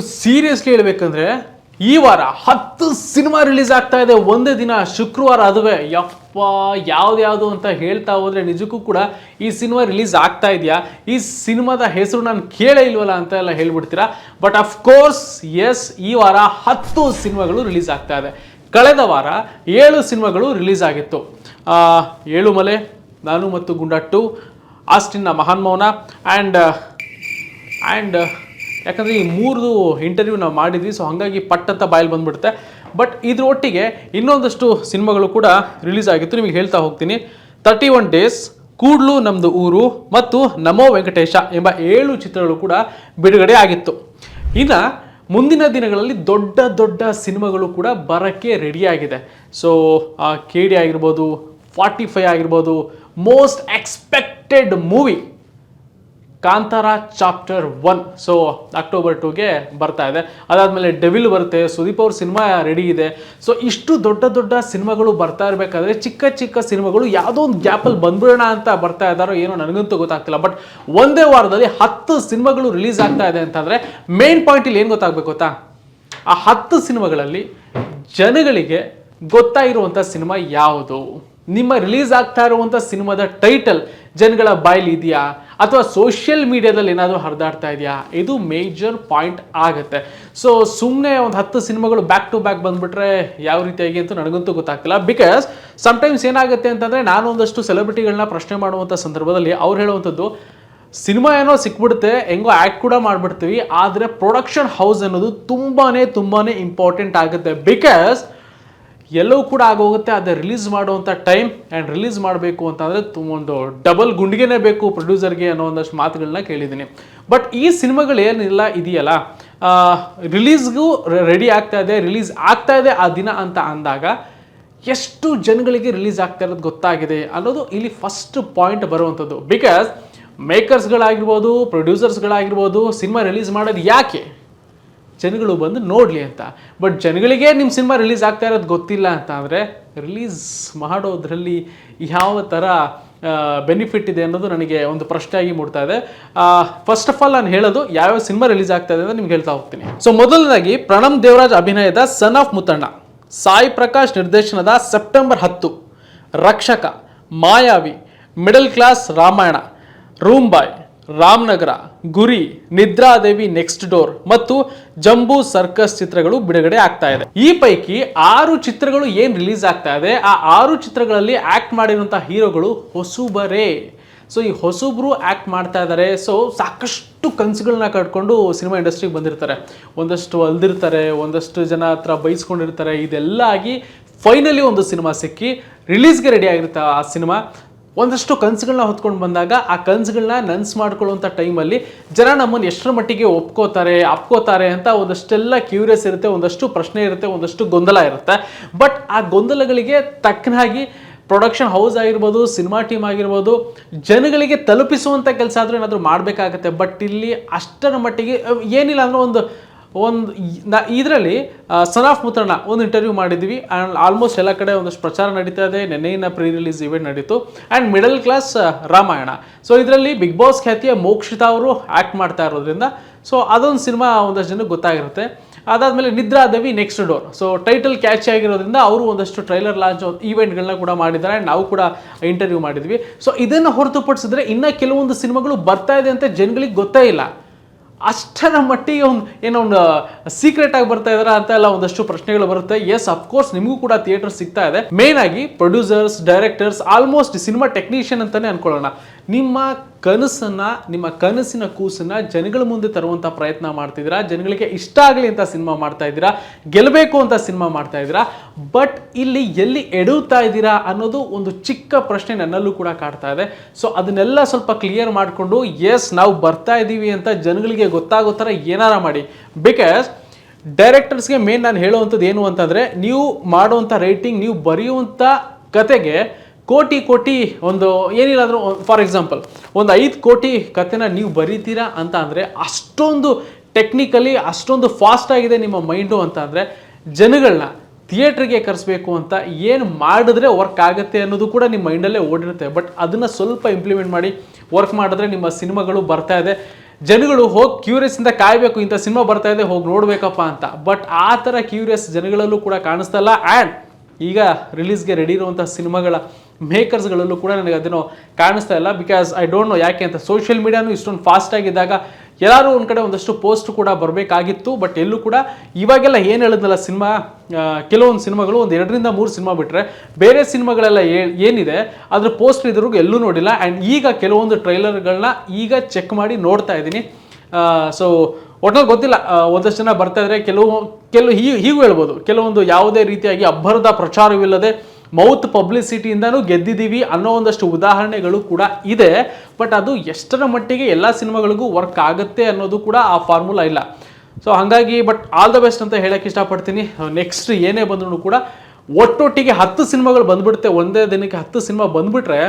Seriously ಹೇಳ್ಬೇಕಂದ್ರೆ, ಈ ವಾರ ಹತ್ತು ಸಿನಿಮಾ ರಿಲೀಸ್ ಆಗ್ತಾ ಇದೆ. ಒಂದೇ ದಿನ, ಶುಕ್ರವಾರ ಅದುವೆ. ಯಪ್ಪ, ಯಾವ್ದ್ಯಾವುದು ಅಂತ ಹೇಳ್ತಾ ಹೋದ್ರೆ ನಿಜಕ್ಕೂ ಕೂಡ ಈ ಸಿನಿಮಾ ರಿಲೀಸ್ ಆಗ್ತಾ ಇದೆಯಾ? ಈ ಸಿನಿಮಾದ ಹೆಸರು ನಾನು ಕೇಳೇ ಇಲ್ವಲ್ಲ ಅಂತ ಎಲ್ಲ ಹೇಳ್ಬಿಡ್ತೀರಾ? ಬಟ್ ಕೋರ್ಸ್ ಎಸ್ ಈ ವಾರ ಹತ್ತು ಸಿನಿಮಾಗಳು ರಿಲೀಸ್ ಆಗ್ತಾ ಇದೆ. ಕಳೆದ ವಾರ ಏಳು ಸಿನಿಮಾಗಳು ರಿಲೀಸ್ ಆಗಿತ್ತು. ಏಳು ಮಲೆ ನಾನು ಮತ್ತು ಗುಂಡಟ್ಟು, ಆಸ್ಟಿನ್ನ ಮಹಾನ್ ಮೌನ ಆ್ಯಂಡ್ ಆ್ಯಂಡ್ ಯಾಕಂದರೆ ಈ ಮೂರದು ಇಂಟರ್ವ್ಯೂ ನಾವು ಮಾಡಿದ್ವಿ ಸೊ ಹಾಗಾಗಿ ಪಟ್ ಅಂತ ಬಾಯಲ್ಲಿ ಬಂದ್ಬಿಡುತ್ತೆ. ಬಟ್ ಇದ್ರ ಒಟ್ಟಿಗೆ ಇನ್ನೊಂದಷ್ಟು ಸಿನಿಮಾಗಳು ಕೂಡ ರಿಲೀಸ್ ಆಗಿತ್ತು, ನಿಮಗೆ ಹೇಳ್ತಾ ಹೋಗ್ತೀನಿ. ತರ್ಟಿ ಒನ್ ಡೇಸ್ ಕೂಡ್ಲು ನಮ್ಮದು ಊರು ಮತ್ತು ನಮೋ ವೆಂಕಟೇಶ ಎಂಬ ಏಳು ಚಿತ್ರಗಳು ಕೂಡ ಬಿಡುಗಡೆ ಆಗಿತ್ತು. ಇನ್ನು ಮುಂದಿನ ದಿನಗಳಲ್ಲಿ ದೊಡ್ಡ ದೊಡ್ಡ ಸಿನಿಮಾಗಳು ಕೂಡ ಬರೋಕ್ಕೆ ರೆಡಿಯಾಗಿದೆ ಸೊ ಕೆ ಡಿ ಆಗಿರ್ಬೋದು ಫಾರ್ಟಿ ಫೈವ್ ಆಗಿರ್ಬೋದು most expected movie Kantara chapter one. So October ಟೂಗೆ ಬರ್ತಾ ಇದೆ. ಅದಾದಮೇಲೆ ಡೆವಿಲ್ ಬರುತ್ತೆ, ಸುದೀಪ್ ಅವ್ರ ಸಿನಿಮಾ ರೆಡಿ ಇದೆ. ಸೊ ಇಷ್ಟು ದೊಡ್ಡ ದೊಡ್ಡ ಸಿನಿಮಾಗಳು ಬರ್ತಾ ಇರಬೇಕಾದ್ರೆ ಚಿಕ್ಕ ಚಿಕ್ಕ ಸಿನಿಮಾಗಳು ಯಾವುದೋ ಒಂದು ಗ್ಯಾಪಲ್ಲಿ ಬಂದ್ಬಿಡೋಣ ಅಂತ ಬರ್ತಾ ಇದ್ದಾರೋ ಏನೋ ನನಗಂತೂ ಗೊತ್ತಾಗ್ತಿಲ್ಲ. ಬಟ್ ಒಂದೇ ವಾರದಲ್ಲಿ ಹತ್ತು ಸಿನಿಮಾಗಳು ರಿಲೀಸ್ ಆಗ್ತಾ ಇದೆ ಅಂತಂದರೆ ಮೇನ್ ಪಾಯಿಂಟ್ ಇಲ್ಲಿ ಏನು ಗೊತ್ತಾಗಬೇಕು ಗೊತ್ತಾ? ಆ ಹತ್ತು ಸಿನಿಮಾಗಳಲ್ಲಿ ಜನಗಳಿಗೆ ಗೊತ್ತಾಗಿರುವಂಥ ಸಿನಿಮಾ ಯಾವುದು? ನಿಮ್ಮ ರಿಲೀಸ್ ಆಗ್ತಾ ಇರುವಂಥ ಸಿನಿಮಾದ ಟೈಟಲ್ ಜನಗಳ ಬಾಯಲ್ಲಿ ಇದೆಯಾ? ಅಥವಾ ಸೋಷಿಯಲ್ ಮೀಡಿಯಾದಲ್ಲಿ ಏನಾದರೂ ಹರಿದಾಡ್ತಾ ಇದೆಯಾ? ಇದು ಮೇಜರ್ ಪಾಯಿಂಟ್ ಆಗುತ್ತೆ. ಸೊ ಸುಮ್ಮನೆ ಒಂದು ಹತ್ತು ಸಿನಿಮಾಗಳು ಬ್ಯಾಕ್ ಟು ಬ್ಯಾಕ್ ಬಂದುಬಿಟ್ರೆ ಯಾವ ರೀತಿಯಾಗಿ ಅಂತ ನನಗಂತೂ ಗೊತ್ತಾಗ್ತಿಲ್ಲ. ಬಿಕಾಸ್ ಸಮ್ಟೈಮ್ಸ್ ಏನಾಗುತ್ತೆ ಅಂತಂದರೆ ನಾನು ಒಂದಷ್ಟು ಸೆಲೆಬ್ರಿಟಿಗಳನ್ನ ಪ್ರಶ್ನೆ ಮಾಡುವಂಥ ಸಂದರ್ಭದಲ್ಲಿ ಅವ್ರು ಹೇಳುವಂಥದ್ದು, ಸಿನಿಮಾ ಏನೋ ಸಿಕ್ಬಿಡುತ್ತೆ, ಹೆಂಗೋ ಆ್ಯಕ್ಟ್ ಕೂಡ ಮಾಡಿಬಿಡ್ತೀವಿ, ಆದರೆ ಪ್ರೊಡಕ್ಷನ್ ಹೌಸ್ ಅನ್ನೋದು ತುಂಬಾ ತುಂಬಾ ಇಂಪಾರ್ಟೆಂಟ್ ಆಗುತ್ತೆ. ಬಿಕಾಸ್ ಎಲ್ಲವೂ ಕೂಡ ಆಗೋಗುತ್ತೆ, ಅದು ರಿಲೀಸ್ ಮಾಡುವಂಥ ಟೈಮ್ ಆ್ಯಂಡ್ ರಿಲೀಸ್ ಮಾಡಬೇಕು ಅಂತಂದರೆ ಒಂದು ಡಬಲ್ ಗುಂಡಿಗೆನೇ ಬೇಕು ಪ್ರೊಡ್ಯೂಸರ್ಗೆ ಅನ್ನೋ ಒಂದಷ್ಟು ಮಾತುಗಳನ್ನ ಕೇಳಿದ್ದೀನಿ. ಬಟ್ ಈ ಸಿನಿಮಾಗಳು ಏನಿಲ್ಲ, ಇದೆಯಲ್ಲ? ರಿಲೀಸ್ಗೂ ರೆಡಿ ಆಗ್ತಾ ಇದೆ ರಿಲೀಸ್ ಆಗ್ತಾ ಇದೆ ಆ ದಿನ ಅಂತ ಅಂದಾಗ ಎಷ್ಟು ಜನಗಳಿಗೆ ರಿಲೀಸ್ ಆಗ್ತಾ ಇರೋದು ಗೊತ್ತಾಗಿದೆ ಅನ್ನೋದು ಇಲ್ಲಿ ಫಸ್ಟ್ ಪಾಯಿಂಟ್ ಬರುವಂಥದ್ದು. ಬಿಕಾಸ್ ಮೇಕರ್ಸ್ಗಳಾಗಿರ್ಬೋದು ಪ್ರೊಡ್ಯೂಸರ್ಸ್ಗಳಾಗಿರ್ಬೋದು ಸಿನಿಮಾ ರಿಲೀಸ್ ಮಾಡೋದು ಯಾಕೆ? ಜನಗಳು ಬಂದು ನೋಡಲಿ ಅಂತ. ಬಟ್ ಜನಗಳಿಗೆ ನಿಮ್ಮ ಸಿನಿಮಾ ರಿಲೀಸ್ ಆಗ್ತಾ ಇರೋದು ಗೊತ್ತಿಲ್ಲ ಅಂತ ಅಂದರೆ ರಿಲೀಸ್ ಮಾಡೋದ್ರಲ್ಲಿ ಯಾವ ಥರ ಬೆನಿಫಿಟ್ ಇದೆ ಅನ್ನೋದು ನನಗೆ ಒಂದು ಪ್ರಶ್ನೆ ಆಗಿ ಮೂಡ್ತಾ ಇದೆ. ಫಸ್ಟ್ ಆಫ್ ಆಲ್ ನಾನು ಹೇಳೋದು ಯಾವ್ಯಾವ ಸಿನಿಮಾ ರಿಲೀಸ್ ಆಗ್ತಾ ಇದೆ ಅಂತ ನಿಮ್ಗೆ ಹೇಳ್ತಾ ಹೋಗ್ತೀನಿ. ಸೊ ಮೊದಲನೇದಾಗಿ ಪ್ರಣಮ್ ದೇವರಾಜ್ ಅಭಿನಯದ ಸನ್ ಆಫ್ ಮುತ್ತಣ್ಣ ಸಾಯಿ ಪ್ರಕಾಶ್ ನಿರ್ದೇಶನದ ಸೆಪ್ಟೆಂಬರ್ ಹತ್ತು, Rakshaka, Mayavi middle class Ramayana room boy Ramanagara, Guri, Nidradevi next door ಮತ್ತು ಜಂಬೂ ಸರ್ಕಸ್ ಚಿತ್ರಗಳು ಬಿಡುಗಡೆ ಆಗ್ತಾ ಇದೆ. ಈ ಪೈಕಿ ಆರು ಚಿತ್ರಗಳು ಏನ್ ರಿಲೀಸ್ ಆಗ್ತಾ ಇದೆ? ಆ ಆರು ಚಿತ್ರಗಳಲ್ಲಿ ಆಕ್ಟ್ ಮಾಡಿರುವಂತಹ ಹೀರೋಗಳು ಹೊಸುಬರೇ. ಸೊ, ಈ ಹೊಸಬ್ರು ಆಕ್ಟ್ ಮಾಡ್ತಾ ಇದ್ದಾರೆ ಸೊ, ಸಾಕಷ್ಟು ಕನಸುಗಳನ್ನ ಕಟ್ಕೊಂಡು ಸಿನಿಮಾ ಇಂಡಸ್ಟ್ರಿಗೆ ಬಂದಿರ್ತಾರೆ. ಒಂದಷ್ಟು ಅಲ್ದಿರ್ತಾರೆ, ಒಂದಷ್ಟು ಜನ ಹತ್ರ ಬೈಸ್ಕೊಂಡಿರ್ತಾರೆ. ಇದೆಲ್ಲ ಆಗಿ ಫೈನಲಿ ಒಂದು ಸಿನಿಮಾ ಸಿಕ್ಕಿ ರಿಲೀಸ್ಗೆ ರೆಡಿ ಆಗಿರುತ್ತೆ ಆ ಸಿನಿಮಾ. ಒಂದಷ್ಟು ಕನಸುಗಳನ್ನ ಹೊತ್ಕೊಂಡು ಬಂದಾಗ ಆ ಕನಸುಗಳನ್ನ ನನ್ಸ್ ಮಾಡ್ಕೊಳ್ಳುವಂಥ ಟೈಮಲ್ಲಿ ಜನ ನಮ್ಮನ್ನು ಎಷ್ಟರ ಮಟ್ಟಿಗೆ ಒಪ್ಕೋತಾರೆ, ಅಪ್ಕೋತಾರೆ ಅಂತ ಒಂದಷ್ಟೆಲ್ಲ ಕ್ಯೂರಿಯಸ್ ಇರುತ್ತೆ, ಒಂದಷ್ಟು ಪ್ರಶ್ನೆ ಇರುತ್ತೆ, ಒಂದಷ್ಟು ಗೊಂದಲ ಇರುತ್ತೆ. ಬಟ್ ಆ ಗೊಂದಲಗಳಿಗೆ ತಕ್ಕನಾಗಿ ಪ್ರೊಡಕ್ಷನ್ ಹೌಸ್ ಆಗಿರ್ಬೋದು ಸಿನಿಮಾ ಟೀಮ್ ಆಗಿರ್ಬೋದು, ಜನಗಳಿಗೆ ತಲುಪಿಸುವಂಥ ಕೆಲಸ ಆದರೂ ಏನಾದರೂ ಮಾಡಬೇಕಾಗತ್ತೆ. ಬಟ್ ಇಲ್ಲಿ ಅಷ್ಟರ ಮಟ್ಟಿಗೆ, ಏನಿಲ್ಲ ಅಂದರೆ ಒಂದು ಒಂದು ಇದರಲ್ಲಿ ಸನ್ ಆಫ್ ಮುತ್ರಣ ಒಂದು ಇಂಟರ್ವ್ಯೂ ಮಾಡಿದ್ವಿ ಆ್ಯಂಡ್ ಆಲ್ಮೋಸ್ಟ್ ಎಲ್ಲ ಕಡೆ ಒಂದಷ್ಟು ಪ್ರಚಾರ ನಡೀತಾ ಇದೆ, ನೆನ್ನೆಯಿಂದ ಪ್ರೀ ರಿಲೀಸ್ ಇವೆಂಟ್ ನಡೀತು and middle class Ramayana. So ಇದರಲ್ಲಿ ಬಿಗ್ ಬಾಸ್ ಖ್ಯಾತಿಯ ಮೋಕ್ಷಿತಾ ಅವರು ಆ್ಯಕ್ಟ್ ಮಾಡ್ತಾ ಇರೋದ್ರಿಂದ ಸೊ ಅದೊಂದು ಸಿನಿಮಾ ಒಂದಷ್ಟು ಜನಕ್ಕೆ ಗೊತ್ತಾಗಿರುತ್ತೆ. ಅದಾದಮೇಲೆ Nidradevi next door so title catch ಆಗಿರೋದ್ರಿಂದ ಅವರು ಒಂದಷ್ಟು ಟ್ರೈಲರ್ ಲಾಂಚ್ ಈವೆಂಟ್ಗಳನ್ನ ಕೂಡ ಮಾಡಿದ್ದಾರೆ ಆ್ಯಂಡ್ ನಾವು ಕೂಡ ಇಂಟರ್ವ್ಯೂ ಮಾಡಿದ್ವಿ. ಸೊ ಇದನ್ನು ಹೊರತುಪಡಿಸಿದ್ರೆ ಇನ್ನೂ ಕೆಲವೊಂದು ಸಿನಿಮಾಗಳು ಬರ್ತಾ ಇದೆ ಅಂತ ಜನಗಳಿಗೆ ಗೊತ್ತೇ ಇಲ್ಲ. ಅಷ್ಟರ ಮಟ್ಟಿಗೆ ಒಂದು ಏನೋ ಒಂದು ಸೀಕ್ರೆಟ್ ಆಗಿ ಬರ್ತಾ ಇದಾರ ಅಂತ ಎಲ್ಲ ಒಂದಷ್ಟು ಪ್ರಶ್ನೆಗಳು ಬರುತ್ತೆ. ಎಸ್ ಅಫ್ಕೋರ್ಸ್ ನಿಮಗೂ ಕೂಡ ಥಿಯೇಟರ್ ಸಿಗ್ತಾ ಇದೆ. ಮೇನ್ ಆಗಿ producers directors almost cinema technician ಅಂತಾನೆ ಅನ್ಕೊಳ್ಳೋಣ. ನಿಮ್ಮ ಕನಸನ್ನ, ನಿಮ್ಮ ಕನಸಿನ ಕೂಸನ್ನ ಜನಗಳ ಮುಂದೆ ತರುವಂತ ಪ್ರಯತ್ನ ಮಾಡ್ತಿದ್ದೀರಾ? ಜನಗಳಿಗೆ ಇಷ್ಟ ಆಗಲಿ ಅಂತ ಸಿನಿಮಾ ಮಾಡ್ತಾ ಇದ್ದೀರಾ? ಗೆಲ್ಲಬೇಕು ಅಂತ ಸಿನಿಮಾ ಮಾಡ್ತಾ ಇದ್ದೀರಾ? ಬಟ್ ಇಲ್ಲಿ ಎಲ್ಲಿ ಎಡುತ್ತಾ ಇದ್ದೀರಾ ಅನ್ನೋದು ಒಂದು ಚಿಕ್ಕ ಪ್ರಶ್ನೆ ನನ್ನಲ್ಲೂ ಕೂಡ ಕಾಡ್ತಾ ಇದೆ. ಸೊ ಅದನ್ನೆಲ್ಲ ಸ್ವಲ್ಪ ಕ್ಲಿಯರ್ ಮಾಡಿಕೊಂಡು ಎಸ್ ನಾವು ಬರ್ತಾ ಇದ್ದೀವಿ ಅಂತ ಜನಗಳಿಗೆ ಗೊತ್ತಾಗೋ ಥರ ಏನಾರ ಮಾಡಿ. ಬಿಕಾಸ್ ಡೈರೆಕ್ಟರ್ಸ್ಗೆ ಮೇನ್ ನಾನು ಹೇಳುವಂಥದ್ದು ಏನು ಅಂತಂದರೆ, ನೀವು ಮಾಡುವಂಥ ರೈಟಿಂಗ್ ನೀವು ಬರೆಯುವಂಥ ಕತೆಗೆ ಕೋಟಿ ಕೋಟಿ ಒಂದು ಏನಿಲ್ಲ ಅಂದರೂ ಫಾರ್ ಎಕ್ಸಾಂಪಲ್ ಒಂದು ಐದು ಕೋಟಿ ಕತೆನ ನೀವು ಬರೀತೀರಾ ಅಂತ ಅಂದರೆ ಅಷ್ಟೊಂದು ಟೆಕ್ನಿಕಲಿ ಅಷ್ಟೊಂದು ಫಾಸ್ಟ್ ಆಗಿದೆ ನಿಮ್ಮ ಮೈಂಡು ಅಂತ ಅಂದರೆ ಜನಗಳನ್ನ ಥಿಯೇಟ್ರಿಗೆ ಕರೆಸಬೇಕು ಅಂತ ಏನು ಮಾಡಿದ್ರೆ ವರ್ಕ್ ಆಗುತ್ತೆ ಅನ್ನೋದು ಕೂಡ ನಿಮ್ಮ ಮೈಂಡಲ್ಲೇ ಓಡಿರುತ್ತೆ. ಬಟ್ ಅದನ್ನು ಸ್ವಲ್ಪ ಇಂಪ್ಲಿಮೆಂಟ್ ಮಾಡಿ ವರ್ಕ್ ಮಾಡಿದ್ರೆ ನಿಮ್ಮ ಸಿನಿಮಾಗಳು ಬರ್ತಾ ಇದೆ. ಜನಗಳು ಹೋಗಿ ಕ್ಯೂರಿಯಸ್ ಇಂದ ಕಾಯ್ಬೇಕು, ಇಂಥ ಸಿನಿಮಾ ಬರ್ತಾ ಇದೆ, ಹೋಗಿ ನೋಡಬೇಕಪ್ಪ ಅಂತ. ಬಟ್ ಆ ಥರ ಕ್ಯೂರಿಯಸ್ ಜನಗಳಲ್ಲೂ ಕೂಡ ಕಾಣಿಸ್ತಲ್ಲ ಆ್ಯಂಡ್ ಈಗ ರಿಲೀಸ್ಗೆ ರೆಡಿ ಇರುವಂಥ ಸಿನಿಮಾಗಳ ಮೇಕರ್ಸ್ಗಳಲ್ಲೂ ಕೂಡ ನನಗೆ ಅದೇನೋ ಕಾಣಿಸ್ತಾ ಇಲ್ಲ ಬಿಕಾಸ್ ಐ ಡೋಂಟ್ ನೋ ಯಾಕೆ ಅಂತ. ಸೋಷಿಯಲ್ ಮೀಡಿಯಾನು ಇಷ್ಟೊಂದು ಫಾಸ್ಟ್ ಆಗಿದ್ದಾಗ ಎಲ್ಲರೂ ಒಂದು ಕಡೆ ಒಂದಷ್ಟು ಪೋಸ್ಟ್ ಕೂಡ ಬರಬೇಕಾಗಿತ್ತು ಬಟ್ ಎಲ್ಲೂ ಕೂಡ ಇವಾಗೆಲ್ಲ ಏನು ಹೇಳಿದ್ನಲ್ಲ ಸಿನಿಮಾ ಕೆಲವೊಂದು ಸಿನಿಮಾಗಳು ಒಂದು ಎರಡರಿಂದ ಮೂರು ಸಿನಿಮಾ ಬಿಟ್ಟರೆ ಬೇರೆ ಸಿನಿಮಾಗಳೆಲ್ಲ ಏನಿದೆ, ಅದ್ರ ಪೋಸ್ಟ್ ಇದ್ರಿಗೂ ಎಲ್ಲೂ ನೋಡಿಲ್ಲ. ಆ್ಯಂಡ್ ಈಗ ಕೆಲವೊಂದು ಟ್ರೈಲರ್ಗಳನ್ನ ಈಗ ಚೆಕ್ ಮಾಡಿ ನೋಡ್ತಾ ಇದ್ದೀನಿ. ಸೊ ಒಟ್ನಲ್ಲಿ ಗೊತ್ತಿಲ್ಲ ಒಂದಷ್ಟು ಜನ ಬರ್ತಾ ಇದ್ರೆ ಕೆಲವು ಕೆಲವು ಹೀಗೂ ಹೇಳ್ಬೋದು. ಕೆಲವೊಂದು ಯಾವುದೇ ರೀತಿಯಾಗಿ ಅಬ್ಬರದ ಪ್ರಚಾರವಿಲ್ಲದೆ ಮೌತ್ ಪಬ್ಲಿಸಿಟಿಯಿಂದನೂ ಗೆದ್ದಿದ್ದೀವಿ ಅನ್ನೋ ಒಂದಷ್ಟು ಉದಾಹರಣೆಗಳು ಕೂಡ ಇದೆ. ಬಟ್ ಅದು ಎಷ್ಟರ ಮಟ್ಟಿಗೆ ಎಲ್ಲ ಸಿನಿಮಾಗಳಿಗೂ ವರ್ಕ್ ಆಗುತ್ತೆ ಅನ್ನೋದು ಕೂಡ ಆ ಫಾರ್ಮುಲಾ ಇಲ್ಲ. ಸೊ ಹಾಗಾಗಿ ಬಟ್ ಆಲ್ ದ ಬೆಸ್ಟ್ ಅಂತ ಹೇಳಕ್ಕೆ ಇಷ್ಟಪಡ್ತೀನಿ. ನೆಕ್ಸ್ಟ್ ಏನೇ ಬಂದ್ರು ಕೂಡ ಒಟ್ಟೊಟ್ಟಿಗೆ ಹತ್ತು ಸಿನಿಮಾಗಳು ಬಂದ್ಬಿಡುತ್ತೆ. ಒಂದೇ ದಿನಕ್ಕೆ ಹತ್ತು ಸಿನಿಮಾ ಬಂದ್ಬಿಟ್ರೆ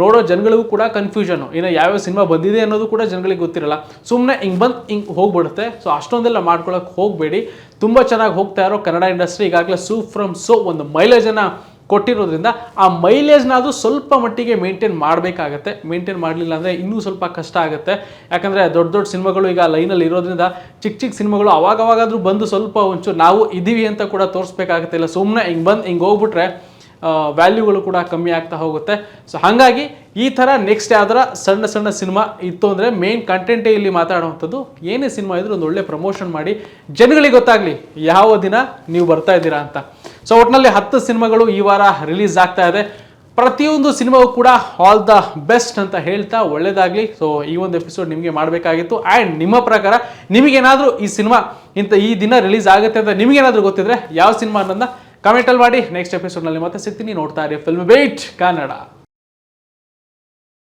ನೋಡೋ ಜನಗಳಿಗೂ ಕೂಡ ಕನ್ಫ್ಯೂಷನು ಇನ್ನು ಯಾವ್ಯಾವ ಸಿನಿಮಾ ಬಂದಿದೆ ಅನ್ನೋದು ಕೂಡ ಜನಗಳಿಗೆ ಗೊತ್ತಿರಲ್ಲ. ಸುಮ್ಮನೆ ಹಿಂಗೆ ಬಂದು ಹಿಂಗೆ ಹೋಗ್ಬಿಡುತ್ತೆ. ಸೊ ಅಷ್ಟೊಂದೆಲ್ಲ ಮಾಡ್ಕೊಳಕ್ಕೆ ಹೋಗಬೇಡಿ. ತುಂಬ ಚೆನ್ನಾಗಿ ಹೋಗ್ತಾ ಇರೋ ಕನ್ನಡ ಇಂಡಸ್ಟ್ರಿ ಈಗಾಗಲೇ ಸೂ ಫ್ರಮ್ ಸೋ ಒಂದು ಮೈಲೇಜನ್ನು ಕೊಟ್ಟಿರೋದ್ರಿಂದ ಆ ಮೈಲೇಜ್ನ ಅದು ಸ್ವಲ್ಪ ಮಟ್ಟಿಗೆ ಮೇಂಟೈನ್ ಮಾಡಬೇಕಾಗತ್ತೆ. ಮೇಂಟೈನ್ ಮಾಡಲಿಲ್ಲ ಅಂದರೆ ಇನ್ನೂ ಸ್ವಲ್ಪ ಕಷ್ಟ ಆಗುತ್ತೆ. ಯಾಕಂದರೆ ದೊಡ್ಡ ದೊಡ್ಡ ಸಿನಿಮಾಗಳು ಈಗ ಲೈನಲ್ಲಿ ಇರೋದ್ರಿಂದ ಚಿಕ್ಕ ಚಿಕ್ಕ ಸಿನಿಮಾಗಳು ಅವಾಗವಾಗಾದರೂ ಬಂದು ಸ್ವಲ್ಪ ಒಂಚೂರು ನಾವು ಇದ್ದೀವಿ ಅಂತ ಕೂಡ ತೋರಿಸ್ಬೇಕಾಗತ್ತೆ. ಇಲ್ಲ ಸುಮ್ಮನೆ ಹಿಂಗೆ ಬಂದು ಹಿಂಗೆ ಹೋಗ್ಬಿಟ್ರೆ ವ್ಯಾಲ್ಯೂಗಳು ಕೂಡ ಕಮ್ಮಿ ಆಗ್ತಾ ಹೋಗುತ್ತೆ. ಸೊ ಹಾಗಾಗಿ ಈ ಥರ ನೆಕ್ಸ್ಟ್ ಯಾವ್ದಾರ ಸಣ್ಣ ಸಣ್ಣ ಸಿನಿಮಾ ಇತ್ತು ಅಂದರೆ ಮೇನ್ ಕಂಟೆಂಟೇ ಇಲ್ಲಿ ಮಾತಾಡುವಂಥದ್ದು. ಏನೇ ಸಿನಿಮಾ ಇದ್ರೂ ಒಂದು ಒಳ್ಳೆ ಪ್ರಮೋಷನ್ ಮಾಡಿ. ಜನಗಳಿಗೆ ಗೊತ್ತಾಗಲಿ, ಯಾವ ದಿನ ನೀವು ಬರ್ತಾ ಇದ್ದೀರಾ ಅಂತ. ಸೊ ಒಟ್ಟಿನಲ್ಲಿ ಹತ್ತು ಸಿನಿಮಾಗಳು ಈ ವಾರ ರಿಲೀಸ್ ಆಗ್ತಾ ಇದೆ. ಪ್ರತಿಯೊಂದು ಸಿನಿಮಾವು ಕೂಡ ಆಲ್ ದ ಬೆಸ್ಟ್ ಅಂತ ಹೇಳ್ತಾ ಒಳ್ಳೇದಾಗಲಿ. ಸೊ ಈ ಒಂದು ಎಪಿಸೋಡ್ ನಿಮಗೆ ಮಾಡಬೇಕಾಗಿತ್ತು. ಆ್ಯಂಡ್ ನಿಮ್ಮ ಪ್ರಕಾರ ನಿಮಗೇನಾದರೂ ಈ ಸಿನಿಮಾ ಇಂಥ ಈ ದಿನ ರಿಲೀಸ್ ಆಗುತ್ತೆ ಅಂತ ನಿಮಗೇನಾದರೂ ಗೊತ್ತಿದ್ರೆ ಯಾವ ಸಿನಿಮಾ ಅನ್ನೋದನ್ನ ಕಮೆಂಟಲ್ಲಿ ಮಾಡಿ. ನೆಕ್ಸ್ಟ್ ಎಪಿಸೋಡ್ನಲ್ಲಿ ಮತ್ತೆ ಸಿಗ್ತೀನಿ. ನೋಡ್ತಾ ಇರಿ ಫಿಲ್ಮ್ ಬೇಟ್ ಕನ್ನಡ